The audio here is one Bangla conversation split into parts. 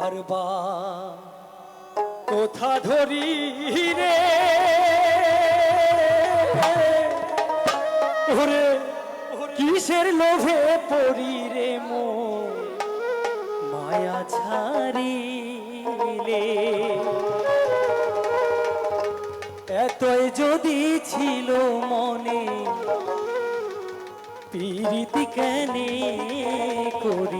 বারবার কোথা ধরি রে? ওরে, কিসের লোভে পড়ি রে মো? মায়া ছাড়িলে। এতই যদি ছিল মনে, পীড়িত কেনে করি?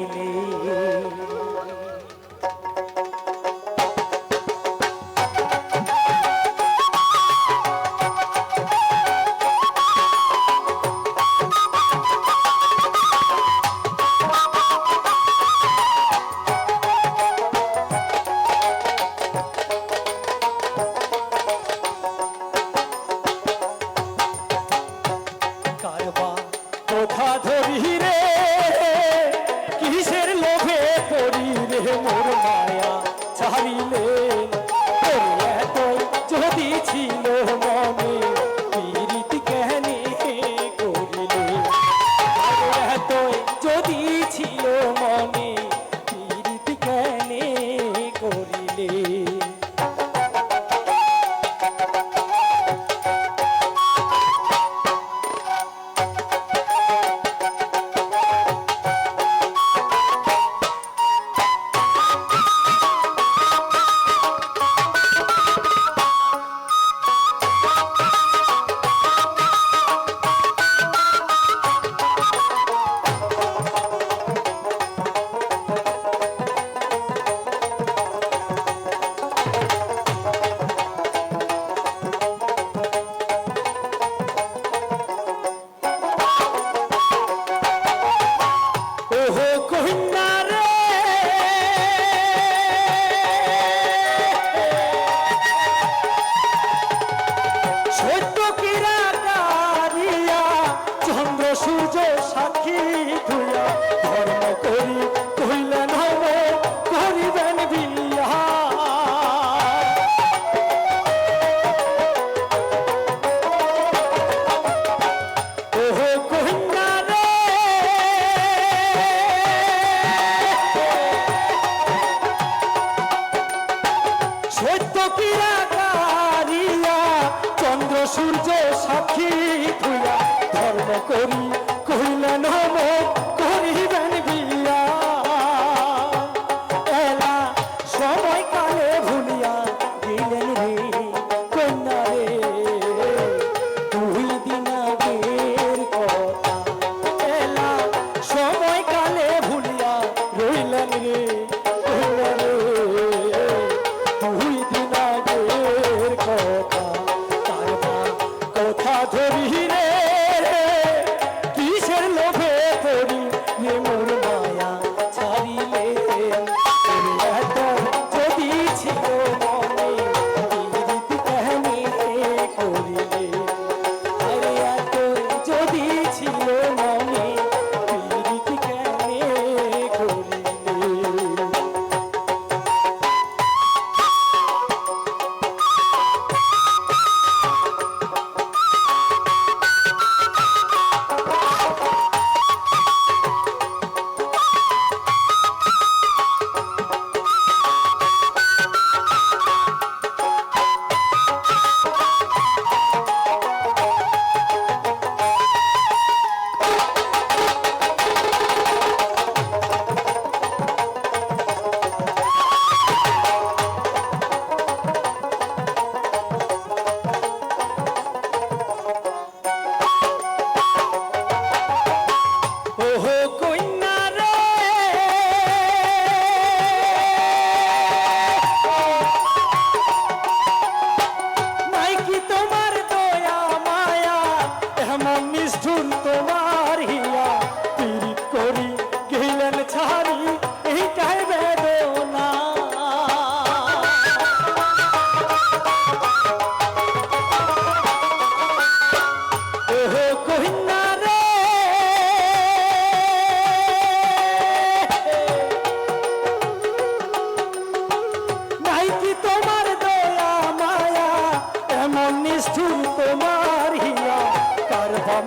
করি।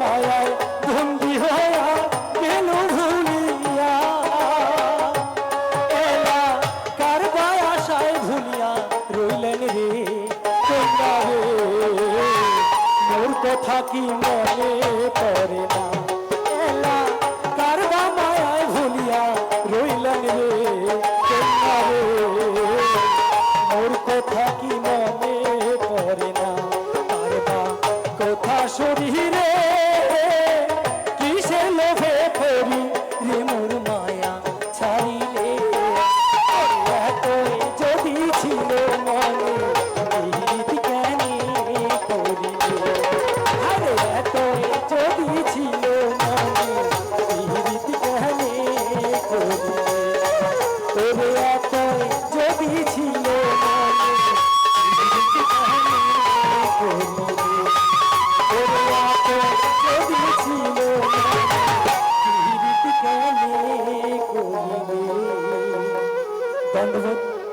মায়ায় বন্দি কার বায়াশায় ভুলিয়া। রইলেন রে তোমরা রে। কথা কি মনে?